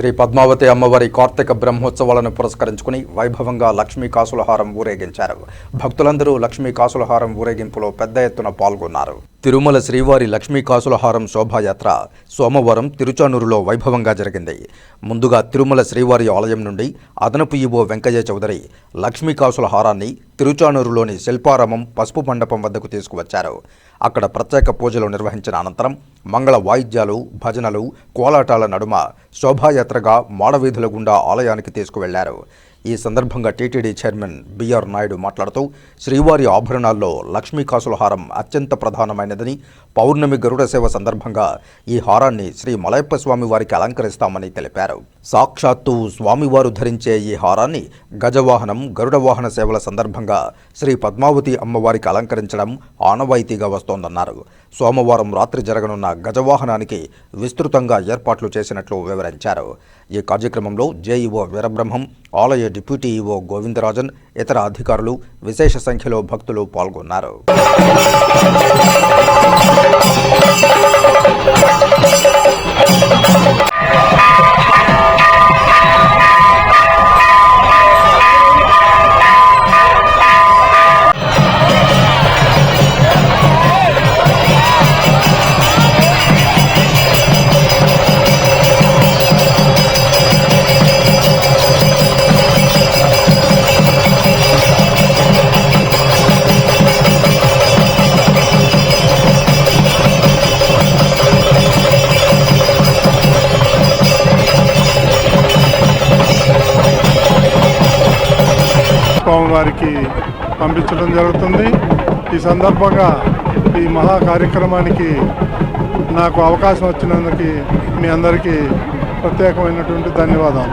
శ్రీ పద్మావతి అమ్మవారి కార్తీక బ్రహ్మోత్సవాలను పురస్కరించుకుని వైభవంగా లక్ష్మీ కాసులహారం ఊరేగించారు. భక్తులందరూ లక్ష్మీ కాసులహారం ఊరేగింపులో పెద్ద ఎత్తున పాల్గొన్నారు. తిరుమల శ్రీవారి లక్ష్మీ కాసులహారం శోభాయాత్ర సోమవారం తిరుచానూరులో వైభవంగా జరిగింది. ముందుగా తిరుమల శ్రీవారి ఆలయం నుండి అదనపు ఈవో వెంకయ్య చౌదరి లక్ష్మీ కాసుల హారాన్ని తిరుచానూరులోని శిల్పారామం పసుపు మండపం వద్దకు తీసుకువచ్చారు. అక్కడ ప్రత్యేక పూజలు నిర్వహించిన అనంతరం మంగళ వాయిద్యాలు భజనలు కోలాటాల నడుమ శోభాయాత్రగా మాడవీధుల గుండా ఆలయానికి తీసుకువెళ్ళారు. ఈ సందర్భంగా టీటీడీ చైర్మన్ బిఆర్ నాయుడు మాట్లాడుతూ శ్రీవారి ఆభరణాల్లో లక్ష్మీ కాసుల హారం అత్యంత ప్రధానమైనదని పౌర్ణమి గరుడ సేవ సందర్భంగా ఈ హారాన్ని శ్రీ మలయప్ప స్వామి వారికి అలంకరిస్తామని తెలిపారు. సాక్షాత్తు స్వామివారు ధరించే ఈ హారాన్ని గజవాహనం గరుడ వాహన సేవల సందర్భంగా శ్రీ పద్మావతి అమ్మవారికి అలంకరించడం ఆనవాయితీగా వస్తోందన్నారు. సోమవారం రాత్రి జరగనున్న గజవాహనానికి విస్తృతంగా ఏర్పాట్లు చేసినట్లు వివరించారు. ఈ కార్యక్రమంలో జేఈఓ వీరబ్రహ్మం ఆలయ డిప్యూటీ ఈవో గోవిందరాజన్ ఇతర అధికారులు విశేష సంఖ్యలో భక్తులు పాల్గొన్నారు. స్వామి వారికి పంపించడం జరుగుతుంది. ఈ సందర్భంగా ఈ మహా కార్యక్రమానికి నాకు అవకాశం వచ్చినందుకు మీ అందరికీ ప్రత్యేకమైనటువంటి ధన్యవాదాలు.